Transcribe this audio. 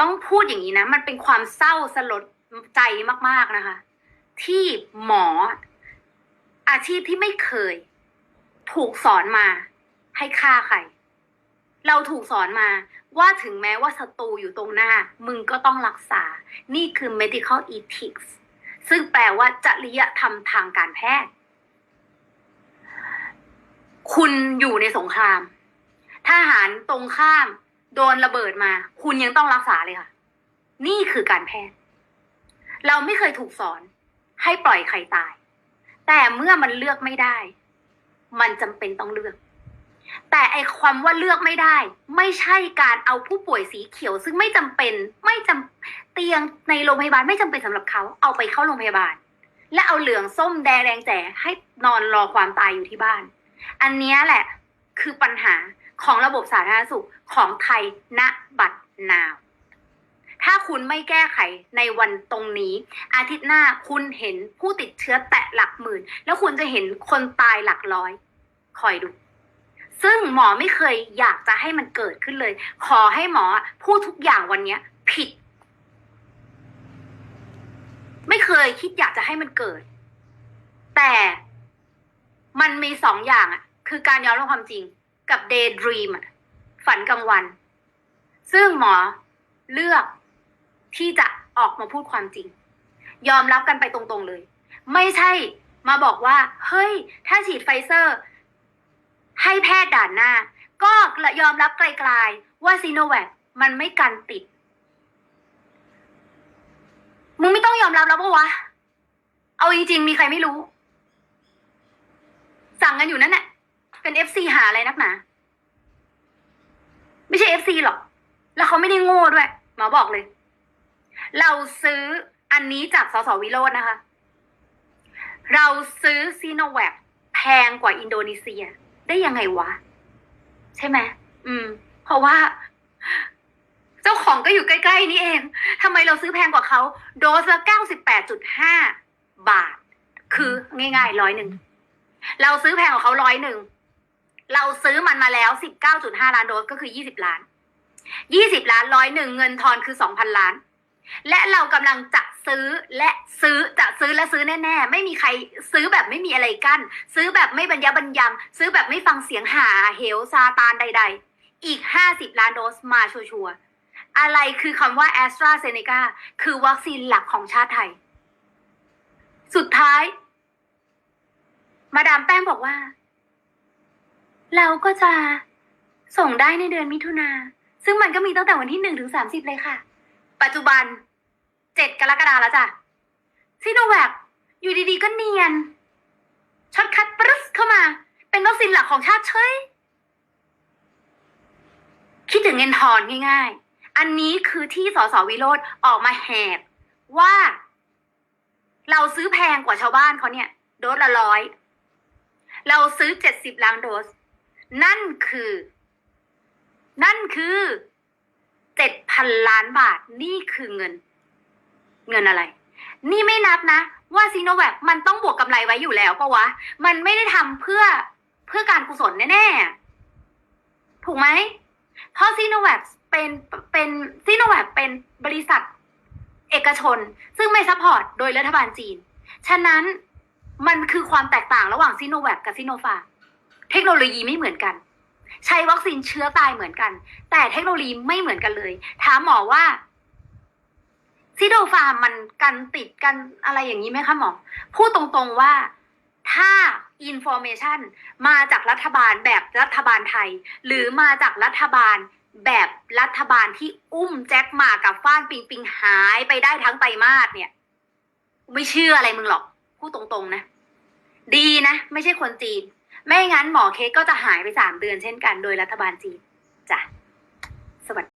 ต้องพูดอย่างนี้นะ มันเป็นความเศร้าสลดใจมาก ๆนะคะ ที่หมอ อาชีพที่ไม่เคย ถูกสอนมา ให้ฆ่าใคร เราถูกสอนมาว่าถึงแม้ว่าศัตรูอยู่ตรงหน้า มึงก็ต้องรักษา นี่คือ medical ethics ซึ่งแปลว่าจริยธรรมทางการแพทย์ คุณอยู่ในสงคราม ทหารตรงข้าม โดนระเบิดมา คุณยังต้องรักษาเลยค่ะ นี่คือการแพทย์ เราไม่เคยถูกสอน ให้ปล่อยใครตาย แต่เมื่อมันเลือกไม่ได้ มันจำเป็นต้องเลือก แต่ไอความว่าเลือกไม่ได้ ไม่ใช่การเอาผู้ป่วยสีเขียว ซึ่งไม่จำเป็น ไม่จำเตียงในโรงพยาบาลไม่จำเป็นสำหรับเขาเอาไปเข้าโรงพยาบาล และเอาเหลืองส้มแดงแดงแจ๋ให้นอนรอความตายอยู่ที่บ้าน อันนี้แหละ คือปัญหา ของระบบสาธารณสุขของไทยณบัดนาว ถ้าคุณไม่แก้ไขในวันตรงนี้ อาทิตย์หน้าคุณเห็นผู้ติดเชื้อแตะหลักหมื่น แล้วคุณจะเห็นคนตายหลักร้อย คอยดูซึ่งหมอไม่เคยอยากจะให้มันเกิดขึ้นเลย ขอให้หมอพูดทุกอย่างวันนี้ผิด ไม่เคยคิดอยากจะให้มันเกิด แต่มันมีสองอย่างอะคือการยอมรับความจริง กับ daydream ฝันกลางวัน ซึ่งหมอเลือกที่จะออกมาพูดความจริง ยอมรับกันไปตรงๆเลย ไม่ใช่มาบอกว่า เฮ้ย ถ้าฉีดไฟเซอร์ ให้แพทย์ด่านหน้า ก็ยอมรับไกลๆว่าซีโนแวคมันไม่กันติด มึงไม่ต้องยอมรับแล้วปะวะ เอาจริงๆ มีใครไม่รู้ สั่งกันอยู่นั่นแหละ เป็นเอฟซีหาอะไรนักหนา ไม่ใช่เอฟซีหรอก แล้วเขาไม่ได้โง่ด้วย หมอบอกเลย เราซื้ออันนี้จากสสวิโรจน์นะคะ เราซื้อซีโนแวคแพงกว่าอินโดนีเซีย ได้ยังไงวะ ใช่ไหมอืม เพราะว่า เจ้าของก็อยู่ใกล้ ๆ นี่เองทำไมเราซื้อแพงกว่าเขาโดสละเก้าสิบแปดจุดห้าบาท คือง่ายๆร้อยหนึ่งเราซื้อแพงกว่าเขาร้อยหนึ่ง เราซื้อมันมาแล้วสิบเก้าจุดห้าล้านโดสก็คือยี่สิบล้านยี่สิบล้านร้อยหนึ่งเงินทอนคือสองพันล้าน และเรากำลังจะซื้อและซื้อจะซื้อและซื้อแน่ๆ ไม่มีใครซื้อแบบไม่มีอะไรกั้น ซื้อแบบไม่บรรยะบรรยัง ซื้อแบบไม่ฟังเสียงหาเหวซาตานใด ๆ อีกห้าสิบล้านโดสมาชัวร์ๆอะไรคือคำว่าแอสตราเซเนกาคือวัคซีนหลักของชาติไทย สุดท้าย มาดามแป้งบอกว่า เราก็จะส่งได้ในเดือนมิถุนาซึ่งมันก็มีตั้งแต่วันที่หนึ่งถึงสามสิบเลยค่ะ ปัจจุบันเจ็ดกรกฎาแล้วจ้ะซีโนแวคอยู่ดีๆก็เนียนช็อตคัดปรึ๊สเข้ามา เป็นวัคซีนหลักของชาติเฉยคิดถึงเงินทอนง่าย ๆ อันนี้คือที่สสวิโรธออกมาแหกว่า เราซื้อแพงกว่าชาวบ้านเขาเนี่ย โดสละร้อย เราซื้อเจ็ดสิบล้านโดส นั่นคือ นั่นคือเจ็ดพันล้านบาทนี่คือเงิน เงินอะไร นี่ไม่นับนะ ว่าซีโนแวคมันต้องบวกกำไรไว้อยู่แล้วปะวะ มันไม่ได้ทำเพื่อเพื่อการกุศลแน่ๆ ถูกไหม เพราะซีโนแวคเป็นเป็นซีโนแวคเป็นบริษัทเอกชน ซึ่งไม่ซัพพอร์ตโดยรัฐบาลจีน ฉะนั้นมันคือความแตกต่างระหว่างซีโนแวคกับซีโนฟาร์ม เทคโนโลยีไม่เหมือนกัน ใช้วัคซีนเชื้อตายเหมือนกัน แต่เทคโนโลยีไม่เหมือนกันเลย ถามหมอว่าซิโดฟาร์มมันกันติดกันอะไรอย่างนี้ไหมคะหมอ พูดตรงๆว่าถ้าอินโฟเมชันมาจากรัฐบาลแบบรัฐบาลไทย หรือมาจากรัฐบาลแบบรัฐบาลที่อุ้มแจ็คหมากับฟ้านปิงปิงหายไปได้ทั้งไตรมาสเนี่ย ไม่เชื่ออะไรมึงหรอก พูดตรงๆนะ ดีนะ ไม่ใช่คนจีน ไม่งั้นหมอเค้กก็จะหายไปสามเดือนเช่นกันโดยรัฐบาลจีนจ้ะสวัสดี